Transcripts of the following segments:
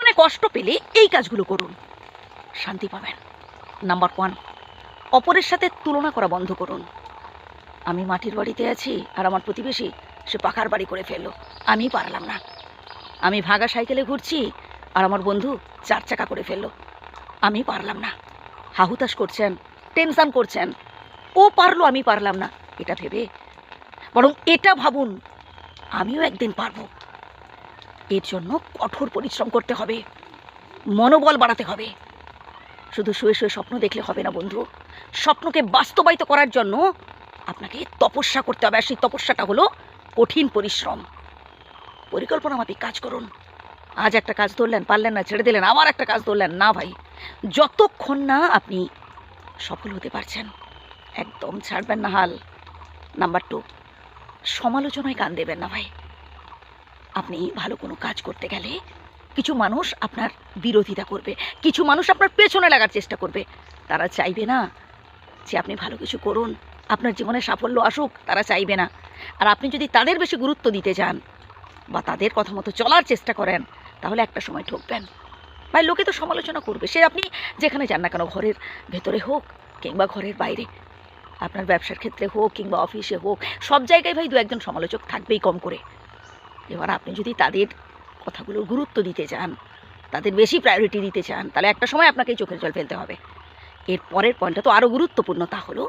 মানে কষ্ট পেলে এই কাজগুলো করুন। শান্তি পাবেন। নাম্বার ওয়ান অপরের সাথে তুলনা করা বন্ধ করুন। আমি মাটির বাড়িতে আছি আর আমার প্রতিবেশী, সে পাকার বাড়ি করে ফেলল। আমি পারলাম না। আমি ভাগা সাইকেলে ঘুরছি আর আমার বন্ধু চার চাকা করে ফেলল। আমি পারলাম না। হাহুতাশ করছেন, টেনশন করছেন। ও পারল, আমি পারলাম না। এটা ভেবে। বরং এটা ভাবুন, আমিও একদিন পারব। এর জন্য কঠোর পরিশ্রম করতে হবে। মনোবল বাড়াতে হবে। শুধু শুয়ে শুয়ে স্বপ্ন দেখলে হবে না বন্ধু। স্বপ্নকে বাস্তবায়িত করার জন্য আপনাকে তপস্যা করতে হবে। আর সেই তপস্যাটা হলো কঠিন পরিশ্রম। পরিকল্পনা মাফিক কাজ করুন। আজ একটা কাজ ধরলেন, পারলেন না, ছেড়ে দিলেন, আবার একটা কাজ ধরলেন। না ভাই, যতক্ষণ না আপনি সফল হতে পারছেন, একদম ছাড়বেন না হাল। নাম্বার টু সমালোচনায় কান দেবেন না ভাই। আপনি ভালো কোনো কাজ করতে গেলে কিছু মানুষ আপনার বিরোধিতা করবে, কিছু মানুষ আপনার পেছনে লাগার চেষ্টা করবে। তারা চাইবে না যে আপনি ভালো কিছু করুন, আপনার জীবনে সাফল্য আসুক, তারা চাইবে না। আর আপনি যদি তাদের বেশি গুরুত্ব দিতে চান বা তাদের কথা মতো চলার চেষ্টা করেন, তাহলে একটা সময় ঠকবেন। ভাই, লোকে তো সমালোচনা করবে। সে আপনি যেখানে যান না কেন, ঘরের ভেতরে হোক কিংবা ঘরের বাইরে, আপনার ব্যবসার ক্ষেত্রে হোক কিংবা অফিসে হোক, সব জায়গায় ভাই দু একজন সমালোচক থাকবেই কম করে। এবার আপনি যদি তাদের কথাগুলোর গুরুত্ব দিতে চান, তাদের বেশি প্রায়োরিটি দিতে চান, তাহলে একটা সময় আপনাকে চোখের জল ফেলতে হবে। এর পরের পয়েন্টটা তো আরও গুরুত্বপূর্ণ, তা হলো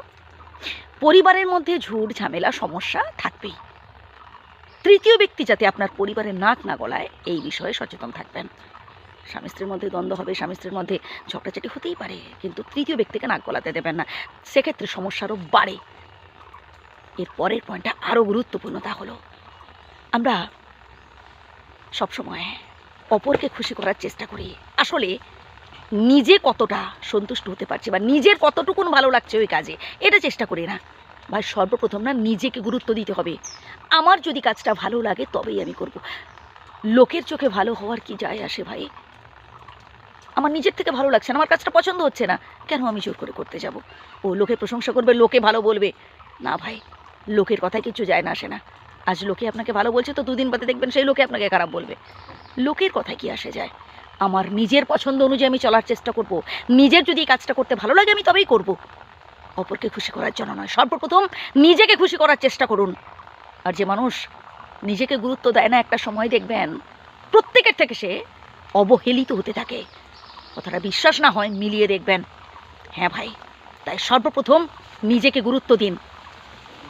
পরিবারের মধ্যে ঝুট ঝামেলা, সমস্যা থাকবেই। তৃতীয় ব্যক্তি যাতে আপনার পরিবারের নাক না গলায়, এই বিষয়ে সচেতন থাকবেন। স্বামী স্ত্রীর মধ্যে দ্বন্দ্ব হবে, স্বামী স্ত্রীর মধ্যে ঝগড়াঝাটি হতেই পারে, কিন্তু তৃতীয় ব্যক্তিকে নাক গলাতে দেবেন না। সেক্ষেত্রে সমস্যারও বাড়ে। এর পরের পয়েন্টটা আরও গুরুত্বপূর্ণ, তা হলো আমরা সবসময়। অপরকে খুশি করার চেষ্টা করি। আসলে নিজে কতটা সন্তুষ্ট হতে পারছি বা নিজের কতটুকুন ভালো লাগছে ওই কাজে, এটা চেষ্টা করি না। ভাই সর্বপ্রথম না নিজেকে গুরুত্ব দিতে হবে। আমার যদি কাজটা ভালো লাগে তবেই আমি করব। লোকের চোখে ভালো হওয়ার কি যায় আসে ভাই? আমার নিজের থেকে ভালো লাগছে না, আমার কাজটা পছন্দ হচ্ছে না। কেন আমি জোর করে করতে যাব? ও লোকে প্রশংসা করবে, লোকে ভালো বলবে। না ভাই, লোকের কথায় কিছু যায় না, আসে না। আজ লোকে আপনাকে ভালো বলছে তো দুদিন বাদে দেখবেন সেই লোকে আপনাকে খারাপ বলবে। লোকের কথায় কি আসে যায়? আমার নিজের পছন্দ অনুযায়ী আমি চলার চেষ্টা করব। নিজের যদি কাজটা করতে ভালো লাগে আমি তবেই করব। অপরকে খুশি করার জন্য নয়, সর্বপ্রথম নিজেকে খুশি করার চেষ্টা করুন। আর যে মানুষ নিজেকে গুরুত্ব দেয় না, একটা সময় দেখবেন প্রত্যেকের থেকে সে অবহেলিত হতে থাকে। কথাটা বিশ্বাস না হয়, মিলিয়ে দেখবেন। হ্যাঁ ভাই, তাই সর্বপ্রথম নিজেকে গুরুত্ব দিন।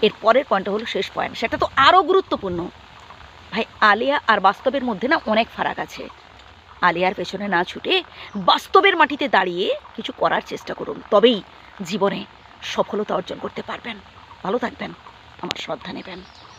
এর পরের পয়েন্টটা হলো শেষ পয়েন্ট সেটা তো আরও গুরুত্বপূর্ণ। ভাই, আলিয়া আর বাস্তবের মধ্যে না অনেক ফারাক আছে। আলিয়ার পেছনে না ছুটে বাস্তবের মাটিতে দাঁড়িয়ে কিছু করার চেষ্টা করুন। তবেই জীবনে সফলতা অর্জন করতে পারবেন। ভালো থাকবেন। আমার শ্রদ্ধা নেবেন।